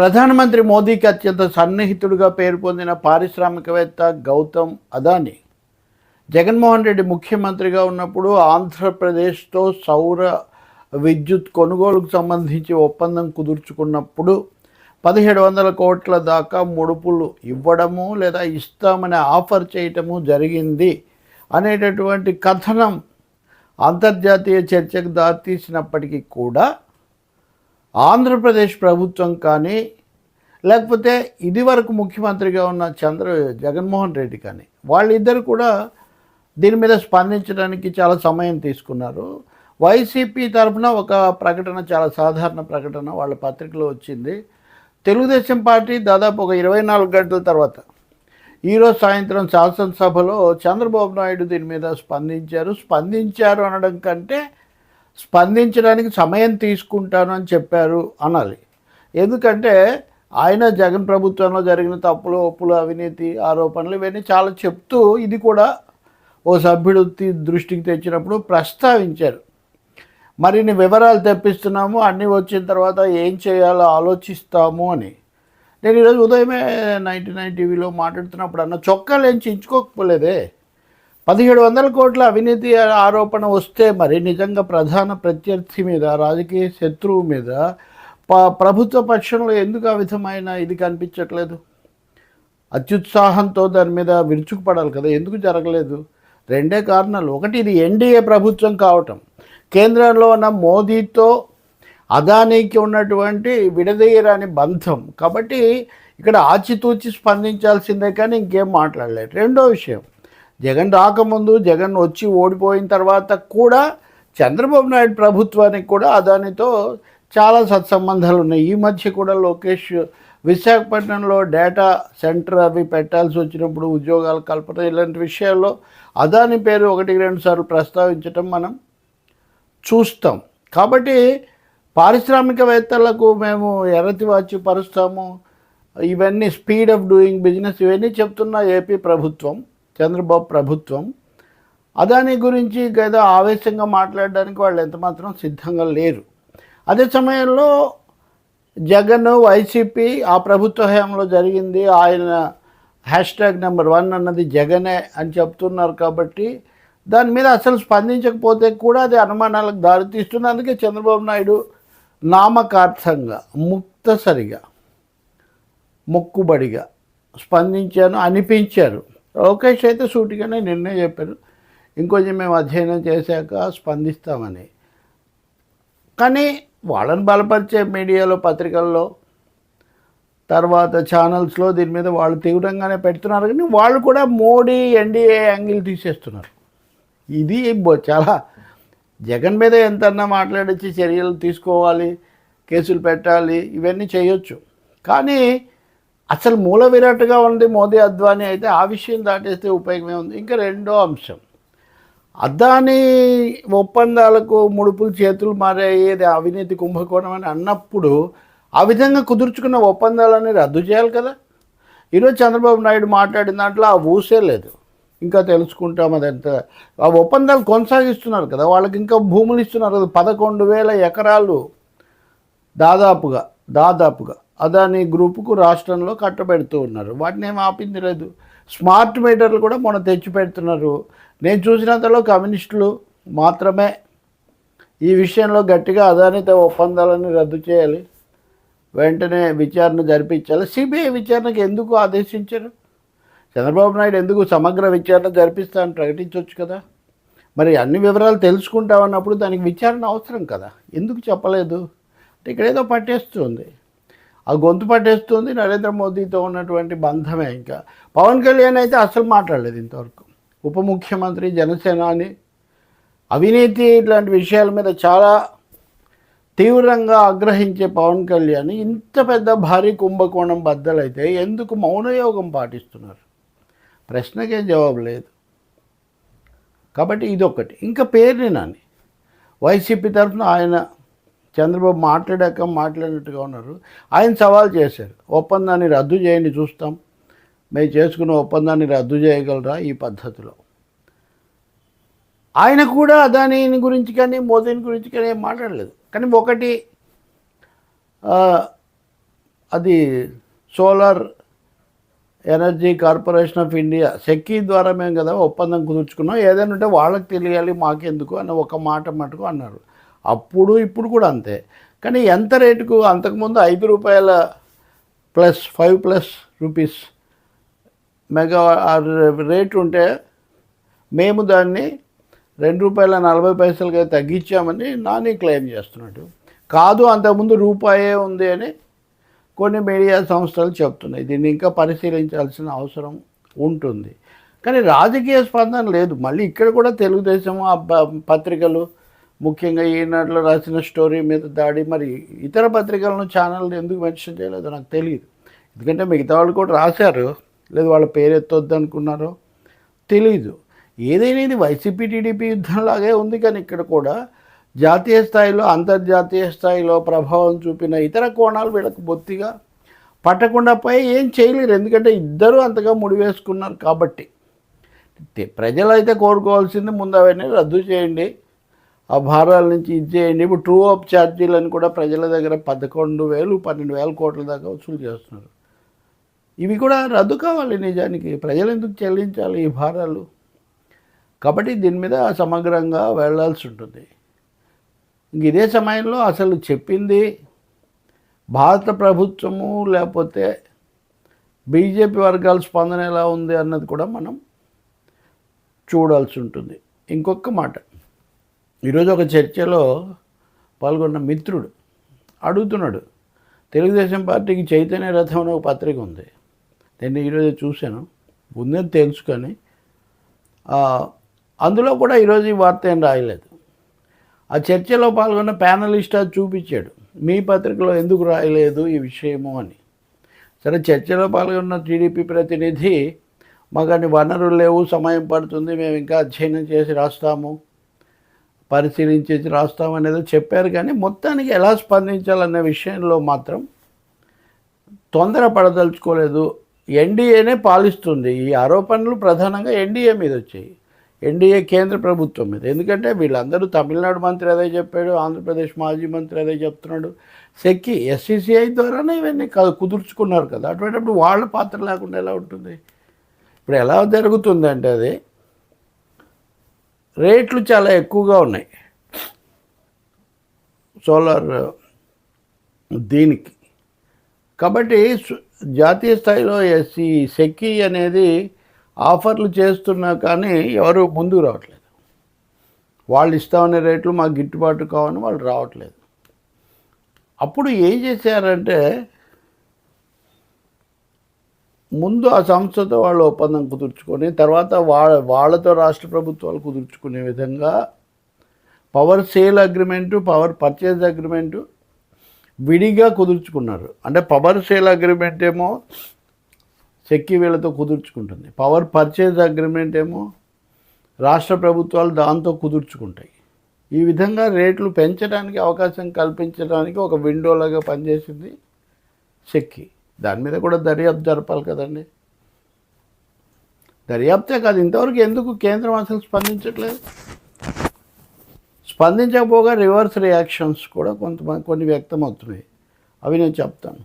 ప్రధానమంత్రి మోదీకి అత్యంత సన్నిహితుడిగా పేరు పొందిన పారిశ్రామికవేత్త గౌతమ్ అదానీ జగన్మోహన్ రెడ్డి ముఖ్యమంత్రిగా ఉన్నప్పుడు ఆంధ్రప్రదేశ్తో సౌర విద్యుత్ కొనుగోలుకు సంబంధించి ఒప్పందం కుదుర్చుకున్నప్పుడు పదిహేడు వందల కోట్ల దాకా ముడుపులు ఇవ్వడము లేదా ఇస్తామని ఆఫర్ చేయటము జరిగింది అనేటటువంటి కథనం అంతర్జాతీయ చర్చకు దారితీసినప్పటికీ కూడా ఆంధ్రప్రదేశ్ ప్రభుత్వం కానీ లేకపోతే ఇదివరకు ముఖ్యమంత్రిగా ఉన్న చంద్ర జగన్మోహన్ రెడ్డి కానీ వాళ్ళిద్దరు కూడా దీని మీద స్పందించడానికి చాలా సమయం తీసుకున్నారు. వైసీపీ తరఫున ఒక ప్రకటన చాలా సాధారణ ప్రకటన వాళ్ళ పత్రికలో వచ్చింది. తెలుగుదేశం పార్టీ దాదాపు ఒక ఇరవై నాలుగు గంటల తర్వాత ఈరోజు సాయంత్రం శాసనసభలో చంద్రబాబు నాయుడు దీని మీద స్పందించారు. స్పందించారు అనడం కంటే స్పందించడానికి సమయం తీసుకుంటాను అని చెప్పారు అనాలి. ఎందుకంటే ఆయన జగన్ ప్రభుత్వంలో జరిగిన తప్పులు ఒప్పులు అవినీతి ఆరోపణలు ఇవన్నీ చాలా చెప్తూ ఇది కూడా ఓ సభ్యుడు దృష్టికి తెచ్చినప్పుడు ప్రస్తావించారు. మరిన్ని వివరాలు తెప్పిస్తున్నాము అన్నీ వచ్చిన తర్వాత ఏం చేయాలో ఆలోచిస్తాము అని. నేను ఈరోజు ఉదయమే నైంటీ నైన్ టీవీలో మాట్లాడుతున్నప్పుడు అన్న చొక్కాలు ఏం చించుకోకపోలేదే పదిహేడు వందల కోట్ల అవినీతి ఆరోపణ వస్తే మరి నిజంగా ప్రధాన ప్రత్యర్థి మీద రాజకీయ శత్రువు మీద ప ప్రభుత్వ పక్షంలో ఎందుకు ఆ విధమైన ఇది కనిపించట్లేదు? అత్యుత్సాహంతో దాని మీద విరుచుకుపడాలి కదా ఎందుకు జరగలేదు? రెండే కారణాలు. ఒకటి ఇది ఎన్డీఏ ప్రభుత్వం కావటం. కేంద్రంలో ఉన్న మోదీతో అదానీకి ఉన్నటువంటి విడదీయరాని బంధం. కాబట్టి ఇక్కడ ఆచితూచి స్పందించాల్సిందే కానీ ఇంకేం మాట్లాడలేదు. రెండో విషయం జగన్ రాకముందు జగన్ వచ్చి ఓడిపోయిన తర్వాత కూడా చంద్రబాబు నాయుడు ప్రభుత్వానికి కూడా అదానితో చాలా సత్సంబంధాలు ఉన్నాయి. ఈ మధ్య కూడా లోకేష్ విశాఖపట్నంలో డేటా సెంటర్ అవి పెట్టాల్సి వచ్చినప్పుడు ఉద్యోగాల కల్పన ఇలాంటి విషయాల్లో అదాని పేరు ఒకటి రెండు సార్లు ప్రస్తావించటం మనం చూస్తాం. కాబట్టి పారిశ్రామికవేత్తలకు మేము ఎర్రతి వచ్చి పరుస్తాము. ఇవన్నీ స్పీడ్ ఆఫ్ డూయింగ్ బిజినెస్ ఇవన్నీ చెప్తున్న ఏపీ ప్రభుత్వం. చంద్రబాబు ప్రభుత్వం అదాని గురించి ఏదో ఆవేశంగా మాట్లాడడానికి వాళ్ళు ఎంతమాత్రం సిద్ధంగా లేరు. అదే సమయంలో జగన్ వైసీపీ ఆ ప్రభుత్వ హయాంలో జరిగింది. ఆయన హ్యాష్ ట్యాగ్ నెంబర్ వన్ అన్నది జగనే అని చెప్తున్నారు కాబట్టి దాని మీద అసలు స్పందించకపోతే కూడా అది అనుమానాలకు దారితీస్తుంది. అందుకే చంద్రబాబు నాయుడు నామకార్థంగా ముక్తసరిగా మొక్కుబడిగా స్పందించాను అనిపించారు. లోకేష్ అయితే సూటిగానే నిర్ణయం చెప్పారు. ఇంకొంచెం మేము అధ్యయనం చేశాక స్పందిస్తామని. కానీ వాళ్ళని బలపరిచే మీడియాలో పత్రికల్లో తర్వాత ఛానల్స్లో దీని మీద వాళ్ళు తీవ్రంగానే పెడుతున్నారు. కానీ వాళ్ళు కూడా మోడీ ఎన్డీఏ యాంగిల్ తీసేస్తున్నారు. ఇది చాలా జగన్ మీద ఎంతన్నా మాట్లాడించి చర్యలు తీసుకోవాలి కేసులు పెట్టాలి ఇవన్నీ చేయొచ్చు. కానీ అసలు మూల విరాట్గా ఉంది మోదీ అద్వానీ అయితే ఆ విషయం దాటేస్తే ఉపయోగమే ఉంది. ఇంకా రెండో అంశం. అద్దానీ ఒప్పందాలకు ముడుపులు చేతులు మారేది అవినీతి కుంభకోణం అని అన్నప్పుడు ఆ విధంగా కుదుర్చుకున్న ఒప్పందాలని రద్దు చేయాలి కదా. ఈరోజు చంద్రబాబు నాయుడు మాట్లాడిన దాంట్లో ఆ ఊసే లేదు. ఇంకా తెలుసుకుంటాం అది ఎంత ఆ ఒప్పందాలు కొనసాగిస్తున్నారు కదా. వాళ్ళకి ఇంకా భూములు ఇస్తున్నారు కదా. పదకొండు వేల ఎకరాలు దాదాపుగా దాదాపుగా. అదాని గ్రూపుకు రాష్ట్రంలో కట్టబెడుతూ ఉన్నారు. వాటిని ఏం ఆపింది లేదు. స్మార్ట్ మీటర్లు కూడా మొన్న తెచ్చి పెడుతున్నారు నేను చూసినంతలో కమ్యూనిస్టులు మాత్రమే ఈ విషయంలో గట్టిగా అదానితో ఒప్పందాలను రద్దు చేయాలి. వెంటనే విచారణ జరిపించాలి. సిబిఐ విచారణకు ఎందుకు ఆదేశించారు? చంద్రబాబు నాయుడు ఎందుకు సమగ్ర విచారణ జరిపిస్తానని ప్రకటించవచ్చు కదా. మరి అన్ని వివరాలు తెలుసుకుంటామన్నప్పుడు దానికి విచారణ అవసరం కదా. ఎందుకు చెప్పలేదు? అంటే ఇక్కడ ఏదో పట్టేస్తుంది. ఆ గొంతు పట్టేస్తుంది నరేంద్ర మోదీతో ఉన్నటువంటి బంధమే ఇంకా. పవన్ కళ్యాణ్ అయితే అసలు మాట్లాడలేదు ఇంతవరకు. ఉప ముఖ్యమంత్రి జనసేనాని అవినీతి ఇట్లాంటి విషయాల మీద చాలా తీవ్రంగా ఆగ్రహించే పవన్ కళ్యాణ్ ఇంత పెద్ద భారీ కుంభకోణం బద్దలైతే ఎందుకు మౌనయోగం పాటిస్తున్నారు? ప్రశ్నకేం జవాబు లేదు. కాబట్టి ఇదొకటి ఇంకా పేరుని నాని. వైసీపీ తరఫున ఆయన చంద్రబాబు మాట్లాడాక మాట్లాడినట్టుగా ఉన్నారు. ఆయన సవాల్ చేశారు. ఒప్పందాన్ని రద్దు చేయండి చూస్తాం. మేము చేసుకున్న ఒప్పందాన్ని రద్దు చేయగలరా ఈ పద్ధతిలో? ఆయన కూడా దాని గురించి కానీ మోదీని గురించి కానీ ఏం మాట్లాడలేదు. కానీ ఒకటి అది solar energy corporation of India SECI ద్వారా మేము కదా ఒప్పందం కుదుర్చుకున్నాం. ఏదైనా ఉంటే వాళ్ళకి తెలియాలి మాకెందుకు అని ఒక మాట మటుకు అన్నారు. అప్పుడు ఇప్పుడు కూడా అంతే. కానీ ఎంత రేటుకు అంతకుముందు ఐదు రూపాయల plus five plus rupees mega rate rate ఉంటే మేము దాన్ని రెండు రూపాయల నలభై పైసలకి తగ్గించామని నాని క్లెయిమ్ చేస్తున్నాడు. కాదు అంతకుముందు రూపాయే ఉంది అని కొన్ని మీడియా సంస్థలు చెప్తున్నాయి. దీన్ని ఇంకా పరిశీలించాల్సిన అవసరం ఉంటుంది. కానీ రాజకీయ స్పందన లేదు. మళ్ళీ ఇక్కడ కూడా తెలుగుదేశం ఆ ప- పత్రికలు ముఖ్యంగా ఈనాడులో రాసిన స్టోరీ మీద దాడి మరి ఇతర పత్రికలను ఛానల్ని ఎందుకు మెన్షన్ చేయలేదో? నాకు తెలియదు ఎందుకంటే మిగతా వాళ్ళు కూడా రాశారు. లేదు వాళ్ళ పేరు ఎత్తొద్దు అనుకున్నారో తెలీదు. ఏదైనా ఇది వైసీపీ టీడీపీ యుద్ధంలాగే ఉంది కానీ ఇక్కడ కూడా జాతీయ స్థాయిలో అంతర్జాతీయ స్థాయిలో ప్రభావం చూపిన ఇతర కోణాలు వీళ్ళకు బొత్తిగా పట్టకుండా పోయి ఏం చేయలేరు. ఎందుకంటే ఇద్దరు అంతగా ముడివేసుకున్నారు కాబట్టి. ప్రజలు ప్రజలైతే కోరుకోవాల్సింది ముందు అవన్నీ రద్దు చేయండి. ఆ భారాల నుంచి ఇచ్చేయండి. ఇప్పుడు ట్రూ అప్ ఛార్జీలను కూడా ప్రజల దగ్గర పదకొండు వేలు పన్నెండు వేల కోట్ల దాకా వసూలు చేస్తున్నారు. ఇవి కూడా రద్దు కావాలి నిజానికి. ప్రజలు ఎందుకు చెల్లించాలి ఈ భారాలు? కాబట్టి దీని మీద సమగ్రంగా వెళ్ళాల్సి ఉంటుంది. ఇంక ఇదే సమయంలో అసలు చెప్పింది భారత ప్రభుత్వము లేకపోతే బీజేపీ వర్గాల స్పందన ఎలా ఉంది అన్నది కూడా మనం చూడాల్సి ఉంటుంది. ఇంకొక మాట. ఈరోజు ఒక చర్చలో పాల్గొన్న మిత్రుడు అడుగుతున్నాడు తెలుగుదేశం పార్టీకి చైతన్య రథం అనే ఒక పత్రిక ఉంది. నేను ఈరోజు చూశాను. ఉందని తెలుసు కానీ అందులో కూడా ఈరోజు ఈ వార్త ఏం రాయలేదు. ఆ చర్చలో పాల్గొన్న ప్యానలిస్ట్ అది చూపించాడు. మీ పత్రికలో ఎందుకు రాయలేదు ఈ విషయము అని. సరే చర్చలో పాల్గొన్న టీడీపీ ప్రతినిధి మాకు అన్ని వనరులు లేవు సమయం పడుతుంది మేము ఇంకా అధ్యయనం చేసి రాస్తాము. పరిశీలించి రాస్తామనేది చెప్పారు. కానీ మొత్తానికి ఎలా స్పందించాలనే విషయంలో మాత్రం తొందర పడదలుచుకోలేదు ఎన్డీఏనే పాలిస్తుంది. ఈ ఆరోపణలు ప్రధానంగా ఎన్డీఏ మీద వచ్చాయి. ఎన్డీఏ కేంద్ర ప్రభుత్వం మీద. ఎందుకంటే వీళ్ళందరూ తమిళనాడు మంత్రి అదే చెప్పాడు ఆంధ్రప్రదేశ్ మాజీ మంత్రి అదే చెప్తున్నాడు. సెక్కి ఎస్సీసీఐ ద్వారానే ఇవన్నీ క- కుదుర్చుకున్నారు కదా. అటువంటిప్పుడు వాళ్ళ పాత్ర లేకుండా ఎలా ఉంటుంది? ఇప్పుడు ఎలా జరుగుతుందంటే అది రేట్లు చాలా ఎక్కువగా ఉన్నాయి. సోలార్ దీనికి. కాబట్టి జాతీయ స్థాయిలో ఎస్సీ సెక్కి అనేది ఆఫర్లు చేస్తున్నా కానీ ఎవరు ముందుకు రావట్లేదు. వాళ్ళు ఇస్తామనే రేట్లు మాకు గిట్టుబాటు కావని వాళ్ళు రావట్లేదు. అప్పుడు ఏం చేశారంటే ముందు ఆ సంస్థతో వాళ్ళు ఒప్పందం కుదుర్చుకొని తర్వాత వాళ్ళ వాళ్ళతో రాష్ట్ర ప్రభుత్వాలు కుదుర్చుకునే విధంగా power sale agreement power purchase agreement విడిగా కుదుర్చుకున్నారు. అంటే పవర్ సేల్ అగ్రిమెంట్ ఏమో సెక్కి వీళ్ళతో కుదుర్చుకుంటుంది. పవర్ పర్చేజ్ అగ్రిమెంట్ ఏమో రాష్ట్ర ప్రభుత్వాలు దాంతో కుదుర్చుకుంటాయి. ఈ విధంగా రేట్లు పెంచడానికి అవకాశం కల్పించడానికి ఒక విండోలాగా పనిచేసింది సెక్కి. దాని మీద కూడా దర్యాప్తు జరపాలి కదండి. దర్యాప్తే కాదు ఇంతవరకు ఎందుకు కేంద్రం అసలు స్పందించట్లేదు? స్పందించకపోగా రివర్స్ రియాక్షన్స్ కూడా కొంతమంది కొన్ని వ్యక్తం అవుతున్నాయి అవి నేను చెప్తాను.